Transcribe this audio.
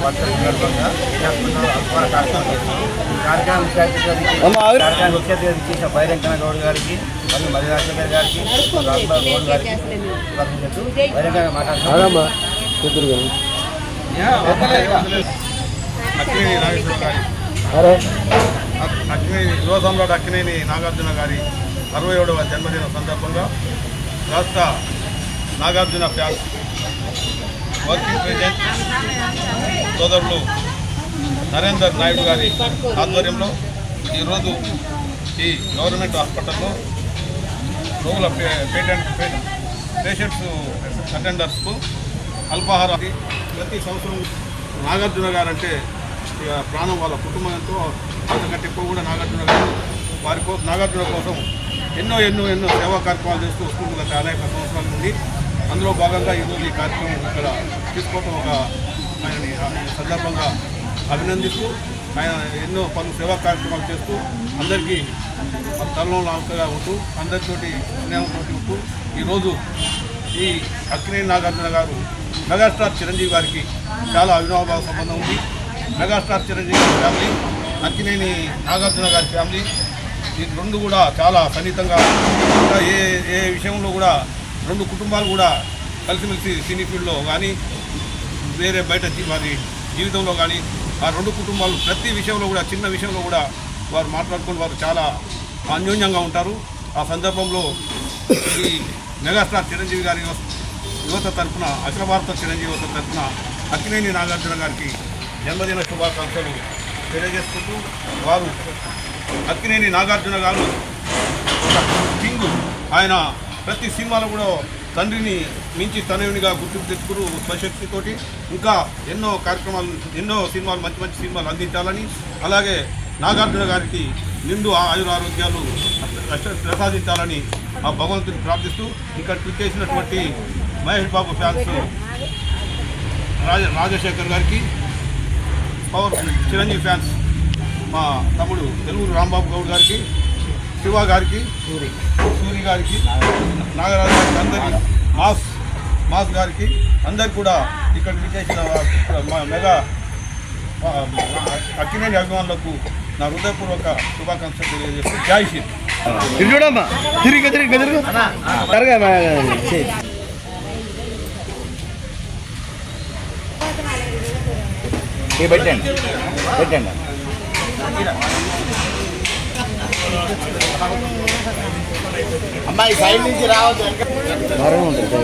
వర్షం సందర్భంగా చేసుకున్న కార్యక్రమం కార్యక్రమం ముఖ్య కార్యక్రమం చేసిన బైరంకన గౌడ్ గారికి మరియు మధు గారికి గౌడ్ గారికి కృతజ్ఞతలు. మాట్లాడుతున్నాం అక్కినేని గారి యువ సమ్రాట్ అక్కినేని నాగార్జున గారి అరవై ఏడవ జన్మదిన సందర్భంగా రాష్ట్ర నాగార్జున ఫ్యాన్స్ వర్కింగ్ ప్రెసిడెంట్ సోదరులు నరేందర్ నాయుడు గారి ఆధ్వర్యంలో ఈరోజు ఈ గవర్నమెంట్ హాస్పిటల్లో రోగుల పే- పేటెంట్ పేషెంట్స్ అటెండర్స్కు అల్పాహార ప్రతి సంవత్సరం నాగార్జున గారు అంటే ఇక ప్రాణం వాళ్ళ కుటుంబంతో అంతకంటే ఎక్కువ కూడా నాగార్జున గారు వారి కోసం నాగార్జున కోసం ఎన్నో ఎన్నో ఎన్నో సేవా కార్యక్రమాలు చేస్తూ వస్తుంది గత అనేక సంవత్సరాల నుండి అందులో భాగంగా ఈరోజు ఈ కార్యక్రమం ఇక్కడ తీసుకోవటం ఒక ఆయనని సందర్భంగా అభినందిస్తూ ఆయన ఎన్నో పలు సేవా కార్యక్రమాలు చేస్తూ అందరికీ తలలో లాంకగా ఉంటూ అందరితోటి స్నేహంతో ఉంటూ ఈరోజు ఈ అక్కినేని నాగార్జున గారు మెగాస్టార్ చిరంజీవి గారికి చాలా అవినాభావ సంబంధం ఉంది. మెగాస్టార్ చిరంజీవి గారి ఫ్యామిలీ అక్కినేని నాగార్జున గారి ఫ్యామిలీ ఈ రెండు కూడా చాలా సన్నిహితంగా ఏ ఏ విషయంలో కూడా రెండు కుటుంబాలు కూడా కలిసిమెలిసి సినీ ఫీల్డ్లో కానీ వేరే బయట జీ- వారి జీవితంలో కానీ ఆ రెండు కుటుంబాలు ప్రతి విషయంలో కూడా చిన్న విషయంలో కూడా వారు మాట్లాడుకుని వారు చాలా అన్యోన్యంగా ఉంటారు. ఆ సందర్భంలో ఈ మెగాస్టార్ చిరంజీవి గారి యువ- యువత తరఫున అఖిల భారత చిరంజీవి యువత తరఫున అక్కినేని నాగార్జున గారికి జన్మదిన శుభాకాంక్షలు తెలియజేసుకుంటూ వారు అక్కినేని నాగార్జున గారు ఒక కింగ్. ఆయన ప్రతి సినిమాలో కూడా తండ్రిని మించి తనయునిగా గుర్తింపు తెచ్చుకుని స్వశక్తితోటి. ఇంకా ఎన్నో కార్యక్రమాలు ఎన్నో సినిమాలు మంచి మంచి సినిమాలు అందించాలని అలాగే నాగార్జున గారికి నిండు ఆయుర ఆరోగ్యాలు ప్రసాదించాలని ఆ భగవంతుని ప్రార్థిస్తూ ఇక్కడ క్లిక్ చేసినటువంటి మహేష్ బాబు ఫ్యాన్స్ రాజ రాజశేఖర్ గారికి పవర్ చిరంజీవి ఫ్యాన్స్ మా తమ్ముడు తెలుగు రాంబాబు గౌడ్ గారికి శివ గారికి సూరి. సూరి గారికి నాగరాజు గారికి అందరికి మాస్ మాస్ గారికి అందరికి కూడా ఇక్కడ విచ్చేసిన మా మెగా అక్కినేని అభిమానులకు నా హృదయపూర్వక శుభాకాంక్షలు తెలియజేస్తూ జై హింద్. ఇటు చూడమ్మా. తిరిగి తిరిగి తిరిగి. జరగా పెట్టండి. పెట్టండి. అమ్మాయి సైడ్ నుంచి రావద్దు. ఉంటుంది